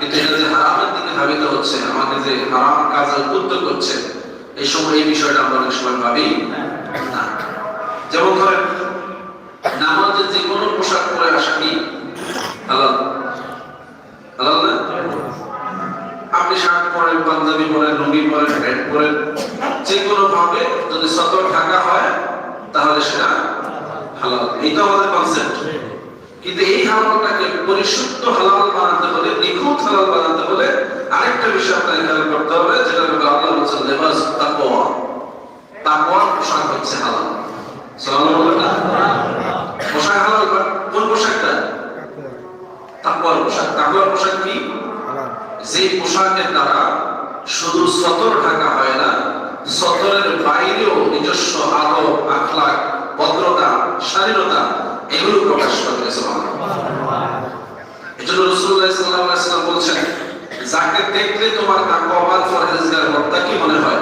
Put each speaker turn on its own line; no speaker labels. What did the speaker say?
কিন্তু এটা যে হারামের দিকে ধাবিত হচ্ছে, আমাকে যে হারাম কাজে উদ্বুদ্ধ করছে, এই সময় এই বিষয়টা আমরা অনেক সময় ভাবি না। যেমন ধরেন নামাজে যে কোনো পোশাক পরে আসা কি? আপনি শার্ট পরেন, পাঞ্জাবি পরেন, লুঙ্গি পরেন, প্যান্ট পরেন, যে কোনো ভাবে যদি সতর ঢাকা হয়, তাহলে সেটা হালাল। এইটা আমাদের কনসেপ্ট কিন্তু এই হালালটাকে পরিশুদ্ধ হালাল বানাতে হলে নিখুঁত হালাল বানাতে হলে আরেকটা বিষয় আপনাকে খেয়াল করতে হবে যেটা হলো আল্লাহ বলছেন লেবাস তাকওয়া। তাকওয়ার পোশাক হচ্ছে হালাল। পোশাক হালাল কোন পোশাকটা? তাকওয়ার পোশাক। তাকওয়ার পোশাক কি? যে পোশাকের দ্বারা শুধু সতর ঢাকা হয় না সতরের বাইরেও নিজস্ব আলো আখলাক ভদ্রতা শালীনতা এগুলো প্রকাশ এজন্য যাকে দেখলে তোমার তাকে অবাধ ফরেজগার হত্যা কি মনে হয়?